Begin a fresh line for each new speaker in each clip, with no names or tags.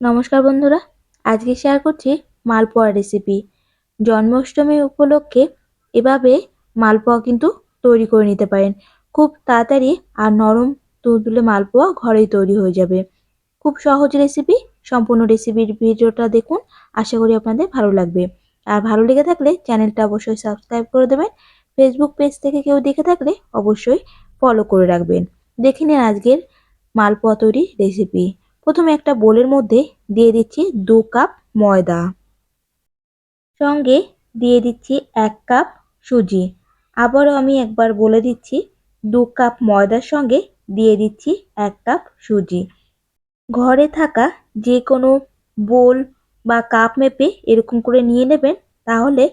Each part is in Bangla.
নমস্কার বন্ধুরা, আজকে শেয়ার করছি মালপোয়া রেসিপি জন্মাষ্টমী উপলক্ষে এভাবে মালপোয়া কিন্তু তৈরি করে নিতে পারেন। খুব তাড়াতাড়ি আর নরম তুলতুলে মালপোয়া ঘরেই তৈরি হয়ে যাবে। খুব সহজ রেসিপি সম্পূর্ণ রেসিপির ভিডিওটা দেখুন, আশা করি আপনাদের ভালো লাগবে। আর ভালো লেগে থাকলে চ্যানেলটা অবশ্যই সাবস্ক্রাইব করে দেবেন। ফেসবুক পেজ থেকে কেউ দেখে থাকলে অবশ্যই ফলো করে রাখবেন। দেখে নিন আজকের মালপোয়া তৈরি রেসিপি প্রথমে একটা বোলের মধ্যে দিয়ে দিচ্ছি দু কাপ ময়দা। সঙ্গে দিয়ে দিচ্ছি এক কাপ সুজি। আবারও আমি একবার বলে দিচ্ছি, দু কাপ ময়দার সঙ্গে দিয়ে দিচ্ছি এক কাপ সুজি। ঘরে থাকা যে কোনো বোল বা কাপ মেপে এরকম করে নিয়ে নেবেন, তাহলে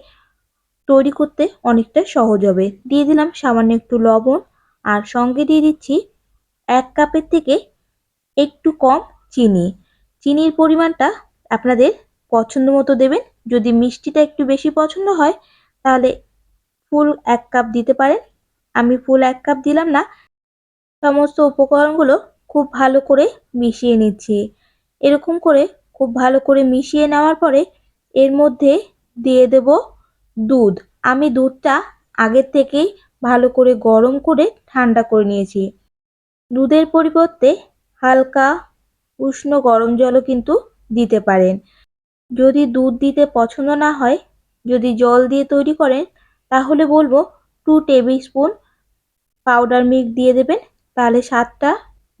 তৈরি করতে অনেকটা সহজ হবে। দিয়ে দিলাম সামান্য একটু লবণ, আর সঙ্গে দিয়ে দিচ্ছি এক কাপের থেকে একটু কম চিনি। চিনির পরিমাণটা আপনাদের পছন্দ মতো দেবেন। যদি মিষ্টিটা একটু বেশি পছন্দ হয়, তাহলে ফুল এক কাপ দিতে পারেন। আমি ফুল এক কাপ দিলাম না। সমস্ত উপকরণগুলো খুব ভালো করে মিশিয়ে নিচ্ছি। এরকম করে খুব ভালো করে মিশিয়ে নেওয়ার পরে এর মধ্যে দিয়ে দেব দুধ। আমি দুধটা আগের থেকেই ভালো করে গরম করে ঠান্ডা করে নিয়েছি। দুধের পরিবর্তে হালকা উষ্ণ গরম জলও কিন্তু দিতে পারেন। যদি দুধ দিতে পছন্দ না হয়, যদি জল দিয়ে তৈরি করেন, তাহলে বলব two tablespoon powder milk দিয়ে দেবেন, তাহলে স্বাদটা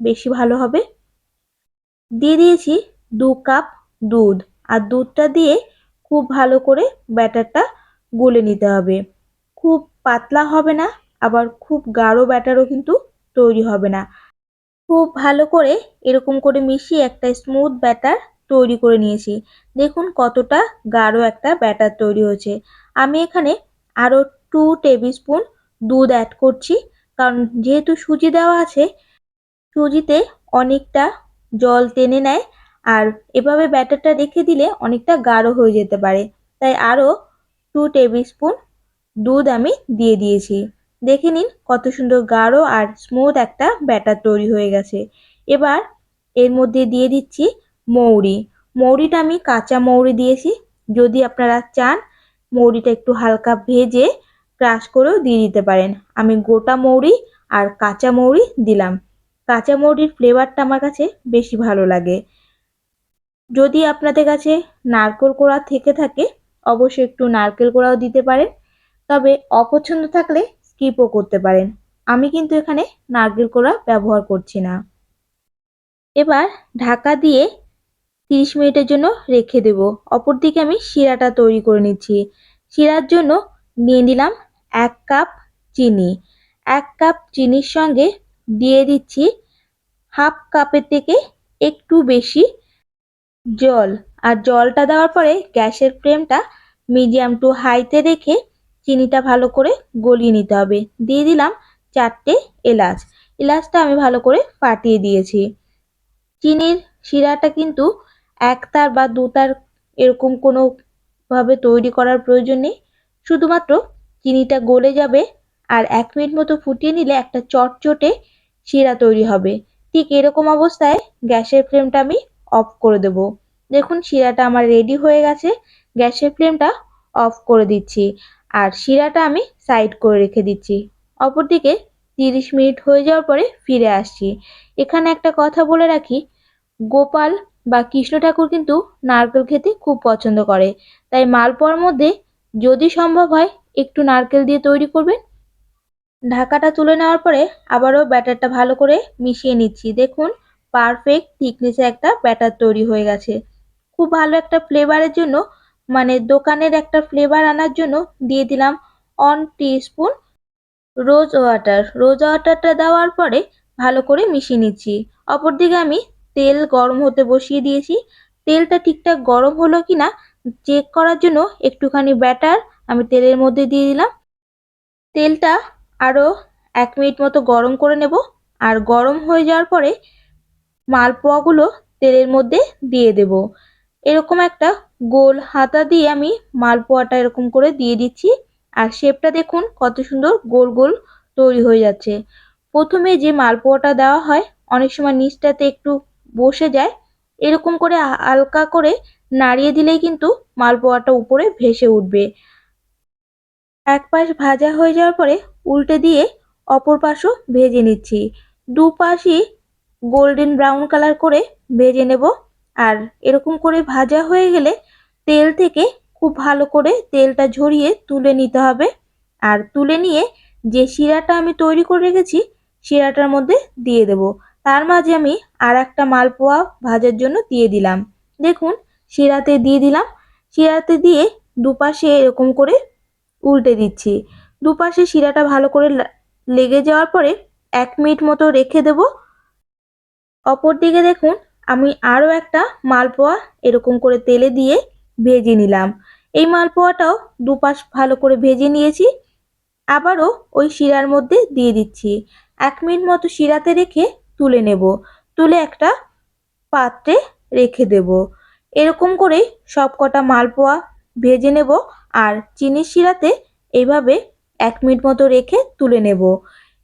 বেশি ভালো হবে। দিয়ে দিয়েছি দু কাপ দুধ, আর দুধটা দিয়ে খুব ভালো করে ব্যাটারটা গুলে নিতে হবে। খুব পাতলা হবে না, আবার খুব গাঢ় ব্যাটারও কিন্তু তৈরি হবে না। খুব ভালো করে এরকম করে মিশিয়ে একটা স্মুথ ব্যাটার তৈরি করে নিয়েছি। দেখুন কতটা গাঢ় একটা ব্যাটার তৈরি হয়েছে। আমি এখানে আরও টু টেবিল স্পুন দুধ অ্যাড করছি, কারণ যেহেতু সুজি দেওয়া আছে, সুজিতে অনেকটা জল টেনে নেয় আর এভাবে ব্যাটারটা রেখে দিলে অনেকটা গাঢ় হয়ে যেতে পারে। তাই আরও টু টেবিল স্পুন দুধ আমি দিয়ে দিয়েছি। দেখে নিন কত সুন্দর গাঢ় আর স্মুথ একটা ব্যাটার তৈরি হয়ে গেছে। এবার এর মধ্যে দিয়ে দিচ্ছি মৌরি। মৌরিটা আমি কাঁচা মৌরি দিয়েছি। যদি আপনারা চান, মৌরিটা একটু হালকা ভেজে ক্রাশ করেও দিয়ে দিতে পারেন। আমি গোটা মৌরি আর কাঁচা মৌরি দিলাম। কাঁচা মৌরির ফ্লেভারটা আমার কাছে বেশি ভালো লাগে। যদি আপনাদের কাছে নারকেল কোড়া থেকে থাকে, অবশ্যই একটু নারকেল কোড়াও দিতে পারেন। তবে অপছন্দ থাকলে স্কিপও করতে পারেন। আমি কিন্তু এখানে নারকেল কোড়া ব্যবহার করছি না। এবার ঢাকা দিয়ে তিরিশ মিনিটের জন্য রেখে দেব। অপরদিকে আমি শিরাটা তৈরি করে নিচ্ছি। শিরার জন্য নিয়ে নিলাম এক কাপ চিনি। এক কাপ চিনির সঙ্গে দিয়ে দিচ্ছি হাফ কাপের থেকে একটু বেশি জল। আর জলটা দেওয়ার পরে গ্যাসের ফ্লেমটা মিডিয়াম টু হাইতে রেখে চিনিটা ভালো করে গলিয়ে নিতে হবে। দিয়ে দিলাম চারটে এলাচ। এলাচটা আমি ভালো করে ফাটিয়ে দিয়েছি। চিনির শিরাটা কিন্তু এক তার বা দু তার এরকম কোনোভাবে তৈরি করার প্রয়োজন নেই। শুধুমাত্র চিনিটা গলে যাবে আর এক মিনিট মতো ফুটিয়ে নিলে একটা চটচটে শিরা তৈরি হবে। ঠিক এরকম অবস্থায় গ্যাসের ফ্লেমটা আমি অফ করে দেব। দেখুন শিরাটা আমার রেডি হয়ে গেছে। গ্যাসের ফ্লেমটা অফ করে দিচ্ছি। আর শিরাটা আমি সাইড করে রেখে দিচ্ছি। অপরদিকে তিরিশ মিনিট হয়ে যাওয়ার পরে ফিরে আসছি। এখানে একটা কথা বলে রাখি, গোপাল বা কৃষ্ণ ঠাকুর কিন্তু নারকেল খেতে খুব পছন্দ করে। তাই মালপোয়ার মধ্যে যদি সম্ভব হয় একটু নারকেল দিয়ে তৈরি করবেন। ঢাকাটা তুলে নেওয়ার পরে আবারও ব্যাটারটা ভালো করে মিশিয়ে নিচ্ছি। দেখুন পারফেক্ট থিকনেসে একটা ব্যাটার তৈরি হয়ে গেছে। খুব ভালো একটা ফ্লেভারের জন্য মানে দোকানের একটা ফ্লেভার আনার জন্য দিয়ে দিলাম one spoon rose water rose ওয়াটারটা দেওয়ার পরে ভালো করে মিশিয়ে নিচ্ছি। অপরদিকে আমি তেল গরম হতে বসিয়ে দিয়েছি। তেলটা ঠিকঠাক গরম হলো কি না চেক করার জন্য একটুখানি ব্যাটার আমি তেলের মধ্যে দিয়ে দিলাম। তেলটা আরও এক মিনিট মতো গরম করে নেব। আর গরম হয়ে যাওয়ার পরে মালপোয়াগুলো তেলের মধ্যে দিয়ে দেব। এরকম একটা গোল হাতা দিয়ে আমি মালপোয়াটা এরকম করে দিয়ে দিচ্ছি। আর শেপটা দেখুন, কত সুন্দর গোল গোল তৈরি হয়ে যাচ্ছে। প্রথমে যে মালপোয়াটা দেওয়া হয়, অনেক সময় নিচটাতে একটু বসে যায়, এরকম করে হালকা করে নাড়িয়ে দিলেই কিন্তু মালপোয়াটা উপরে ভেসে উঠবে। এক পাশ ভাজা হয়ে যাওয়ার পরে উল্টে দিয়ে অপর পাশও ভেজে নিচ্ছি। দু পাশই গোল্ডেন ব্রাউন কালার করে ভেজে নেব। আর এরকম করে ভাজা হয়ে গেলে তেল থেকে খুব ভালো করে তেলটা ঝরিয়ে তুলে নিতে হবে। আর তুলে নিয়ে যে শিরাটা আমি তৈরি করে রেখেছি, শিরাটার মধ্যে দিয়ে দেব। তার মাঝে আমি আর একটা মালপোয়া ভাজার জন্য দিয়ে দিলাম। দেখুন, শিরাতে দিয়ে দিলাম। শিরাতে দিয়ে দুপাশে এরকম করে উল্টে দিচ্ছি। দুপাশে শিরাটা ভালো করে লেগে যাওয়ার পরে এক মিনিট মতো রেখে দেব। অপর দিকে দেখুন, আমি আরও একটা মালপোয়া এরকম করে তেলে দিয়ে ভেজে নিলাম। এই মালপোয়াটাও দুপাশ ভালো করে ভেজে নিয়েছি। আবারও ওই শিরার মধ্যে দিয়ে দিচ্ছি। এক মিনিট মতো শিরাতে রেখে তুলে নেব। তুলে একটা পাত্রে রেখে দেব। এরকম করেই সব কটা মালপোয়া ভেজে নেব আর চিনির শিরাতে এইভাবে এক মিনিট মতো রেখে তুলে নেব।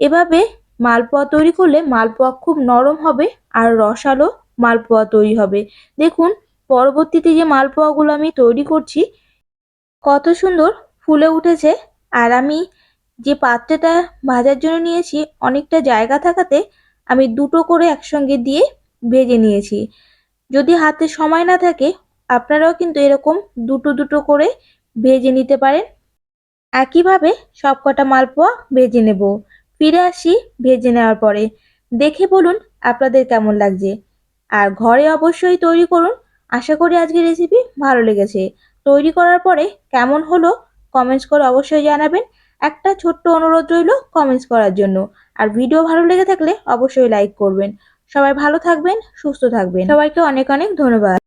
এভাবে মালপোয়া তৈরি করলে মালপোয়া খুব নরম হবে আর রসালো মালপোয়া তৈরি হবে। দেখুন পরবর্তীতে যে মালপোয়াগুলো আমি তৈরি করছি, কত সুন্দর ফুলে উঠেছে। আর আমি যে পাত্রটা ভাজার জন্য নিয়েছি, অনেকটা জায়গা থাকাতে আমি দুটো করে একসঙ্গে দিয়ে ভেজে নিয়েছি। যদি হাতে সময় না থাকে, আপনারাও কিন্তু এরকম দুটো দুটো করে ভেজে নিতে পারেন। একইভাবে সবকটা মালপোয়া ভেজে নেব। ফিরে আসি ভেজে নেওয়ার পরে। দেখে বলুন আপনাদের কেমন লাগছে। আর ঘরে অবশ্যই তৈরি করুন আশা করি আজকের রেসিপি ভালো লেগেছে। তৈরি করার পরে কেমন হলো কমেন্টস করে অবশ্যই জানাবেন। একটা ছোট্ট অনুরোধ রইল কমেন্টস করার জন্য। আর ভিডিও ভালো লেগে থাকলে অবশ্যই লাইক করবেন। সবাই ভালো থাকবেন, সুস্থ থাকবেন। সবাইকে অনেক অনেক ধন্যবাদ।